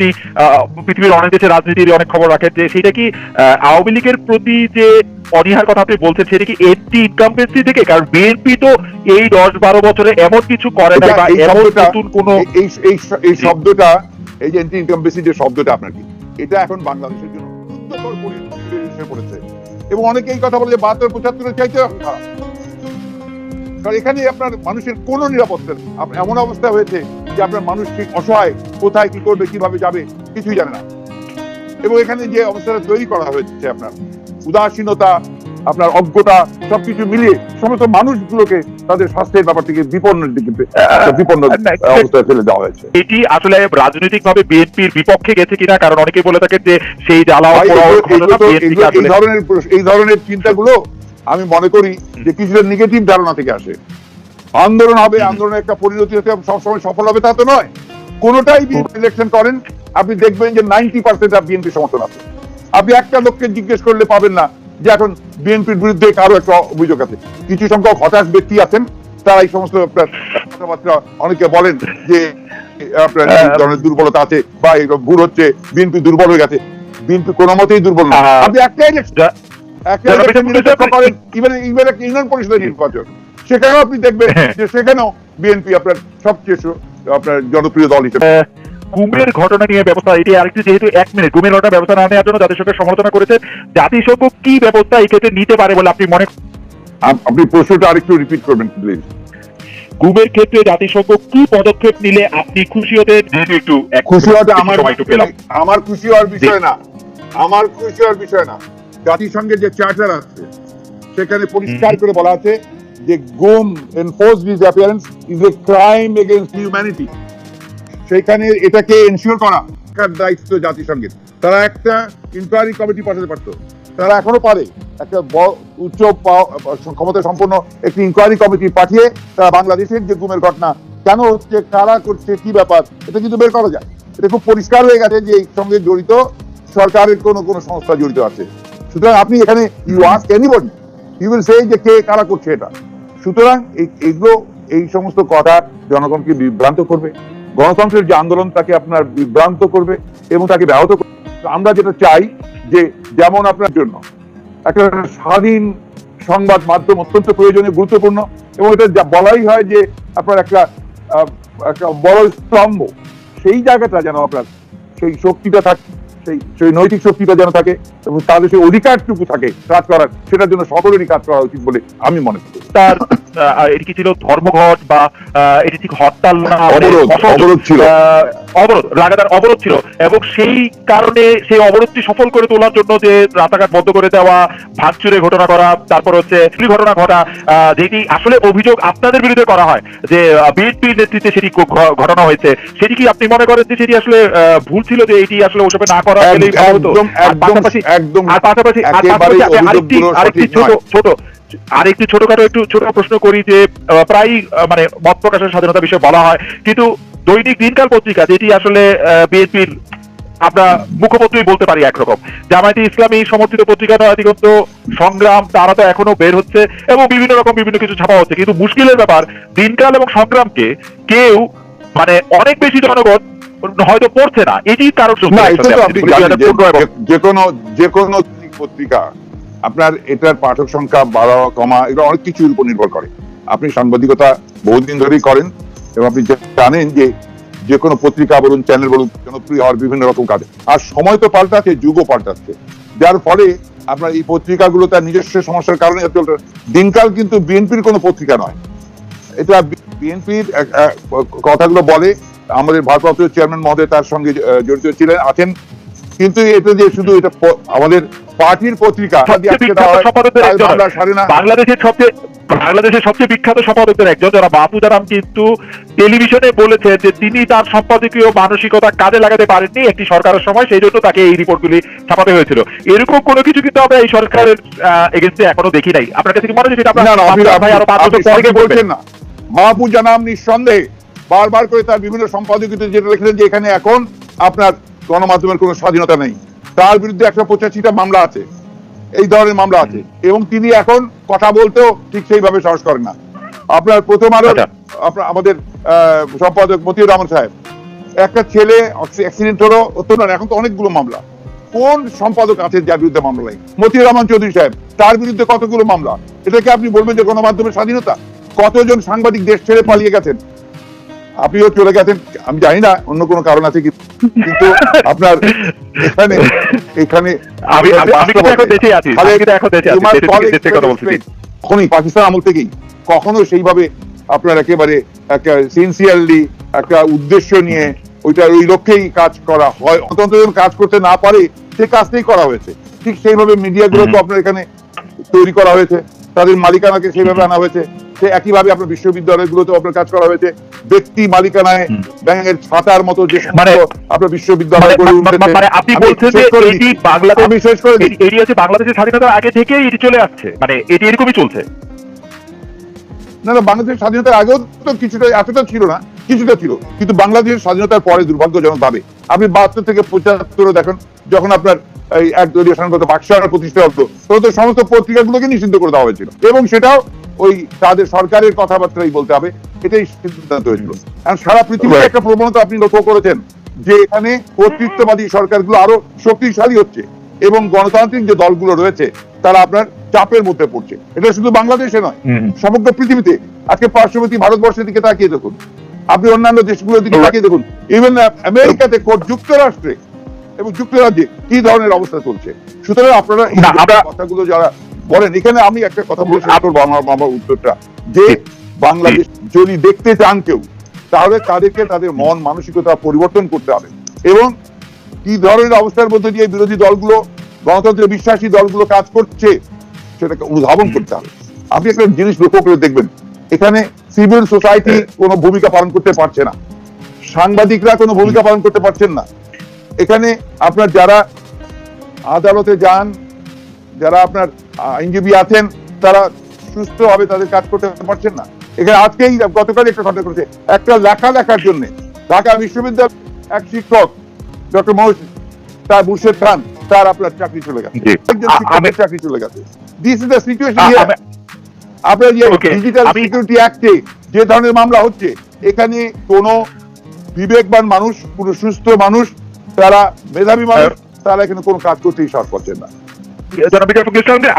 আপনি পৃথিবীর অনেক দেশের রাজনীতির অনেক খবর রাখেন যে সেটা কি আওয়ামী লীগের প্রতি যে অনীহার কথা আপনি বলছেন সেটা কি এন্টি ইনকামপেন্সি থেকে? কারণ বিএনপি তো এই দশ বারো বছরে এমন কিছু করে নাই বা এমন নতুন কোনো এই- শব্দটা এই যে এন্টি ইনকামবেসি যে শব্দটা আপনার কি এটা এখন বাংলাদেশের জন্য পড়েছে। এবং অনেকে এই কথা বলে যে বাহাত্তর পঁচাত্তরের চাইতে খারাপ কারণ এখানে আপনার মানুষের কোনো নিরাপত্তা নেই। এমন অবস্থা হয়েছে যে আপনার মানুষ ঠিক অসহায় কোথায় কি করবে কীভাবে যাবে কিছুই জানে না। এবং এখানে যে অবস্থাটা তৈরি করা হয়েছে আপনার উদাসীনতা আপনার অজ্ঞতা সবকিছু মিলিয়ে সমস্ত মানুষগুলোকে তাদের স্বাস্থ্যের ব্যাপার থেকে বিপন্নের দিকে বিপন্ন অবস্থায় ফেলে দেওয়া হয়েছে। এটি আসলে রাজনৈতিক ভাবে বিএনপির বিপক্ষে গেছে কিনা কারণ অনেকে বলে থাকে যে সেই জ্বালা এই ধরনের এই ধরনের চিন্তাগুলো আমি মনে করি যে কিছুটা নেগেটিভ ধারণা থেকে আসে। আন্দোলন হবে আন্দোলনের একটা পরিণতি হতে সবসময় সফল হবে তা তো নয়। কোনোটাই ইলেকশন করেন আপনি দেখবেন যে নাইনটি পার্সেন্ট বিএনপি সমর্থন আছে। আপনি একটা লোককে জিজ্ঞেস করলে পাবেন না যে এখন বিএনপির বিরুদ্ধে কারও একটা অভিযোগ আছে। কিছু সংখ্যক হতাশ ব্যক্তি আছেন তারা এই সমস্ত আপনার কথাবার্তা অনেকে বলেন যে আপনার এই ধরনের দুর্বলতা আছে বা ভুল হচ্ছে বিএনপি দুর্বল হয়ে গেছে। বিএনপি কোনো মতেই দুর্বল না। আহ, আপনি একটা ইলেকশন ইউনিয়ন পরিষদের নির্বাচন সেখানেও আপনি দেখবেন হ্যাঁ। যে সেখানেও বিএনপি আপনার সবচেয়ে আপনার জনপ্রিয় দল হিসেবে। গুমের ঘটনা নিয়ে ব্যবস্থা এটি আরেকটি যেহেতু এক মিনিট গুমের ঘটনা ব্যবস্থা না নেওয়ার জন্য জাতিসংঘ সমালোচনা করেছে। জাতিসংঘ কি ব্যবস্থা এই ক্ষেত্রে নিতে পারে বলে আপনি মনে আপ- আপনি প্রশ্নটা আরেকটু রিপিট করবেন প্লিজ গুমের ক্ষেত্রে জাতিসংঘ কি পদক্ষেপ নিলে আপনি খুশি হতে একটু খুশি একটু আমার আমার খুশি হওয়ার বিষয় না। আমার খুশি হওয়ার বিষয় না। জাতিসংঘের যে চার্টার আছে সেখানে পরিষ্কার করে বলা আছে যে গুম enforce disappearance is a crime against humanity সেখানে এটাকে এনশিওর করা দায়িত্ব জাতিসংঘের। তারা একটা ইনকোয়ারি কমিটি পাঠাতে পারতো। তারা এখনও পারে। একটা উচ্চ ক্ষমতা সম্পন্ন একটি ইনকোয়ারি কমিটি পাঠিয়ে তারা বাংলাদেশের যে গুমের ঘটনা কেন হচ্ছে কারা করছে কি ব্যাপার এটা কিন্তু বের করা যায়। এটা খুব পরিষ্কার হয়ে গেছে যে এই সঙ্গে জড়িত সরকারের কোনো কোনো সংস্থা জড়িত আছে। সুতরাং আপনি এখানে you ask anybody you will say যে কে কারা করছে এটা। সুতরাং এই- এগুলো, এই সমস্ত কথা জনগণকে বিভ্রান্ত করবে, গণতন্ত্রের যে আন্দোলন তাকে আপনার বিভ্রান্ত করবে এবং তাকে ব্যাহত করবে। আমরা যেটা চাই যে যেমন আপনার জন্য একটা স্বাধীন সংবাদ মাধ্যম অত্যন্ত প্রয়োজনীয়, গুরুত্বপূর্ণ এবং এটা যা বলাই হয় যে আপনার একটা একটা বড় স্তম্ভ, সেই জায়গাটা যেন আপনার সেই শক্তিটা থাকে। সেই সেই নৈতিক শক্তিটা যেন থাকে এবং তাদের সেই অধিকারটুকু থাকে কাজ করার, সেটার জন্য সকলেরই কাজ করা উচিত বলে আমি মনে করি। তার এটি কি ছিল ধর্মঘট বা এটি ঠিক হরতাল না অবরোধ, ছিল। অবরোধ লাগাতার অবরোধ ছিল এবং সেই কারণে সেই অবরোধটি সফল করে তোলার জন্য যে রাস্তাঘাট বন্ধ করে দেওয়া ভাঙচুরের ঘটনা করা তারপর হচ্ছে ঘটনা ঘটা যেটি আসলে অভিযোগ আপনাদের বিরুদ্ধে করা হয় যে বিএনপির নেতৃত্বে সেটি ঘটনা হয়েছে সেটি কি আপনি মনে করেন যে সেটি আসলে আহ, ভুল ছিল যে এটি আসলে ওসবে না করা? একদম একদম পাশাপাশি আর পাশাপাশি আরেকটি আরেকটি সঠিক ছোট ছোট আরেকটি ছোটখাটো একটু ছোট প্রশ্ন করি যে প্রায় মানে মত প্রকাশের স্বাধীনতা বিষয়ে বলা হয় কিন্তু দৈনিক দিনকাল পত্রিকা যেটি আসলে বিএনপির আমরা মুখপত্রই বলতে পারি একরকম জামায়াতে ইসলামী সমর্থিত পত্রিকা নয় সংগ্রাম তারা তো এখনও বের হচ্ছে এবং বিভিন্ন রকম বিভিন্ন কিছু ছাপা হচ্ছে কিন্তু মুশকিলের ব্যাপার দিনকাল এবং সংগ্রামকে কেউ মানে অনেক বেশি জনগণ হয়তো পড়ছে না এটি কারণ যে কোনো যে কোনো পত্রিকা আপনার এটার পাঠক সংখ্যা বাড়া, কমা, এগুলো অনেক কিছুর উপর নির্ভর করে। আপনি সাংবাদিকতা বহুদিন ধরেই করেন এবং আপনি জানেন যে যে কোনো পত্রিকা বলুন চ্যানেল বলুন, জনপ্রিয় হওয়ার বিভিন্ন রকম কাজ। আর সময় তো পাল্টাচ্ছে, যুগও পাল্টাচ্ছে। যার ফলে আপনার এই পত্রিকাগুলো তার নিজস্ব সমস্যার কারণে চলতে দিনকাল কিন্তু বিএনপির কোনো পত্রিকা নয়। এটা বিএনপির কথাগুলো বলে, আমাদের ভারপ্রাপ্ত চেয়ারম্যান মহোদয় তার সঙ্গে জড়িত ছিলেন, আছেন। কিন্তু এটা যে শুধু এটা আমাদের পার্টির পত্রিকা বাংলাদেশের সবচেয়ে বাংলাদেশের সবচেয়ে বিখ্যাত সম্পাদকদের একজন যারা বাপুজারাম কিন্তু টেলিভিশনে বলেছে যে তিনি তার সম্পাদকীয় মানসিকতা কাজে লাগাতে পারেননি একটি সরকারের সময় সেই জন্য তাকে এই রিপোর্টগুলি ছাপাতে হয়েছিল। এরকম কোনো কিছু কিন্তু আমরা এই সরকারের এগেন্স্টে এখনও দেখি নাই। আপনার কাছে কি মনে হচ্ছে ভাই আরও পাঁচ বছর বলবেন বলছেন না। নাম নিঃসন্দেহে বারবার করে তার বিভিন্ন সম্পাদকীয়তে যেটা লিখলেন যে এখানে এখন আপনার গণমাধ্যমের কোনো স্বাধীনতা নেই। তার বিরুদ্ধে একশো পঁচাশিটা মামলা আছে। এই ধরনের মামলা আছে। এবং তিনি এখন কথা বলতেও ঠিক সেইভাবে সাহস করেন না। আপনার প্রথম আলো আচ্ছা। আমাদের সম্পাদক মতিউর রহমান সাহেব একটা ছেলে অ্যাক্সিডেন্ট হলো ও তো না এখন তো অনেকগুলো মামলা। কোন সম্পাদক আছে যার বিরুদ্ধে মামলা নেই? মতিউর রহমান চৌধুরী সাহেব তার বিরুদ্ধে কতগুলো মামলা? এটাকে আপনি বলবেন যে গণমাধ্যমের স্বাধীনতা? কতজন সাংবাদিক দেশ ছেড়ে পালিয়ে গেছেন? আপনিও চলে গেছেন আমি জানি না অন্য কোনো কারণ আছে কি কিন্তু আপনার এখানে এখানে আমি আমি এখন দেশে আছি আমি কিন্তু এখন দেশে আছি তোমার দেশে থেকে- কথা বলছি। কখনোই পাকিস্তান আমল থেকেই কখনো সেইভাবে আপনার একেবারে একটা সিনসিয়ারলি একটা উদ্দেশ্য নিয়ে ওইটা ওই লক্ষ্যেই কাজ করা হয়। অন্তত যখন কাজ করতে না পারে সে কাজটাই করা হয়েছে। ঠিক সেইভাবে মিডিয়াগুলো তো আপনার এখানে তৈরি করা হয়েছে। তাদের মালিকানাকে সেইভাবে আনা হয়েছে সে একইভাবে আপনার বিশ্ববিদ্যালয়গুলোতে আপনার কাজ করা হয়েছে ব্যক্তি মালিকানায় হুম। ব্যাঙের ছাতার মতো যে মানে- আপনার বিশ্ববিদ্যালয় গড়ে মানে- উঠেছে মানে আপনি বলছেন যে এটি। বাংলাদেশ আমি শেষ করে এটি হচ্ছে বাংলাদেশের স্বাধীনতার আগে থেকেই এটি চলে আসছে মানে এটি এরকমই চলছে না না বাংলাদেশের স্বাধীনতার আগেও তো কিছুটা এতটা ছিল না কিছুটা ছিল কিন্তু বাংলাদেশের স্বাধীনতার পরে দুর্ভাগ্যজনক ভাবে আপনি বাহাত্তর থেকে পঁচাত্তরে দেখেন যখন আপনার এই সংগত প্রতিষ্ঠা হতো। তো সমস্ত পত্রিকাগুলোকে নিষিদ্ধ করে দেওয়া হয়েছিল। এবং সেটাও ওই তাদের সরকারের কথাবার্তাই বলতে হবে এটাই সিদ্ধান্ত হয়েছিল। সারা Right. একটা প্রবণতা আপনি লক্ষ্য করেছেন যে এখানে কর্তৃত্ববাদী সরকারগুলো আরও শক্তিশালী হচ্ছে এবং গণতান্ত্রিক যে দলগুলো রয়েছে তারা আপনার চাপের মধ্যে পড়ছে। এটা শুধু বাংলাদেশে নয় সমগ্র পৃথিবীতে। আজকে পার্শ্ববর্তী ভারতবর্ষের দিকে তাকিয়ে দেখুন আপনি অন্যান্য দেশগুলোর দিকে তাকিয়ে দেখুন ইভেন আমেরিকাতে যুক্তরাষ্ট্রে এবং যুক্তরাজ্যে কি ধরনের অবস্থা চলছে? সুতরাং আপনারা কথাগুলো যারা বলেন এখানে আমি একটা কথা বলে শেষ করব আমার আমার উত্তরটা যে বাংলাদেশ যদি দেখতে চান কেউ তাহলে তাদেরকে তাদের মন মানসিকতা পরিবর্তন করতে হবে। এবং কি ধরনের অবস্থার মধ্যে দিয়ে বিরোধী দলগুলো গণতন্ত্রে বিশ্বাসী দলগুলো কাজ করছে সেটাকে অনুধাবন করতে হবে। আপনি একটা জিনিস লক্ষ্য করে দেখবেন এখানে সিভিল সোসাইটি কোনো ভূমিকা পালন করতে পারছে না। সাংবাদিকরা কোনো ভূমিকা পালন করতে পারছেন না। এখানে আপনার যারা আদালতে যান যারা আপনার আইনজীবী আছেন তারা সুস্থভাবে তাদের কাজ করতে পারছেন না। এখানে আজকেই গতকাল একটা ঘটনা করেছে। একটা লেখা লেখার জন্য ঢাকা বিশ্ববিদ্যালয় এক শিক্ষক ডক্টর মহসিন তার মুর্শেদ খান তার আপনার চাকরি চলে গেছে। একজন চাকরি চলে গেছে। দিস ইজ দ্য সিচুয়েশন আপনার যে ডিজিটাল সিকিউরিটি অ্যাক্টে যে ধরনের মামলা হচ্ছে এখানে কোনো বিবেকবান মানুষ কোনো সুস্থ মানুষ তারা মেধাবী মানুষ তারা এখানে কোনো কাজ করতেই সাহস করছেন না। জনাব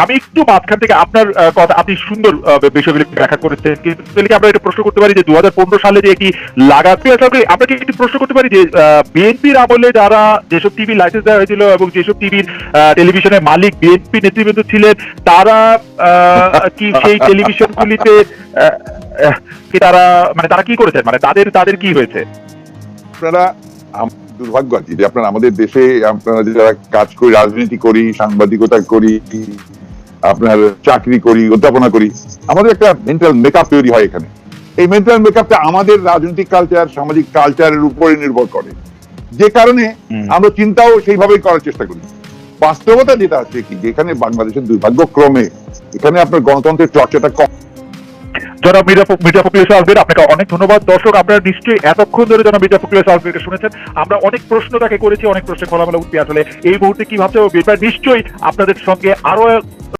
আমি একটু মাঝখান থেকে আপনার কথা আপনি সুন্দর বিষয়গুলি ব্যাখ্যা করেছেন। কিন্তু আমরা এটা প্রশ্ন করতে পারি যে দু সালে যে একটি লাগাত আমরা কি একটি প্রশ্ন করতে পারি যে বিএনপির আমলে যারা যেসব টিভি লাইসেন্স দেওয়া হয়েছিল এবং যেসব টিভির টেলিভিশনের মালিক বিএনপি নেতৃবৃন্দ ছিলেন তারা আহ, কি সেই টেলিভিশনগুলিতে কি তারা মানে তারা কি করেছেন? মানে তাদের তাদের কি হয়েছে? আপনারা দুর্ভাগ্য আর কি যে আপনারা আমাদের দেশে আপনারা যারা কাজ করি রাজনীতি করি সাংবাদিকতা করি আপনার চাকরি করি অধ্যাপনা করি আমাদের একটা মেন্টাল মেকআপ তৈরি হয় এখানে। এই মেন্টাল মেকআপটা আমাদের রাজনৈতিক কালচার সামাজিক কালচারের উপরে নির্ভর করে। যে কারণে। আমরা চিন্তাও সেইভাবেই করার চেষ্টা করি। বাস্তবতা যেটা আছে কি যেখানে বাংলাদেশের দুর্ভাগ্যক্রমে এখানে আপনার গণতন্ত্রের চর্চাটা কম জনাব মির্জা মিডিয়া মির্জা আসবে আপনাকে অনেক ধন্যবাদ। দর্শক, আপনারা নিশ্চয়ই এতক্ষণ ধরে জনাব মির্জা ফখরুল সাহেবকে শুনেছেন, আমরা অনেক প্রশ্ন তাকে করেছি, অনেক প্রশ্নের খোলামেলা উঠতে আসলে। এই মুহূর্তে কি ভাবছে নিশ্চয়ই আপনাদের সঙ্গে আরও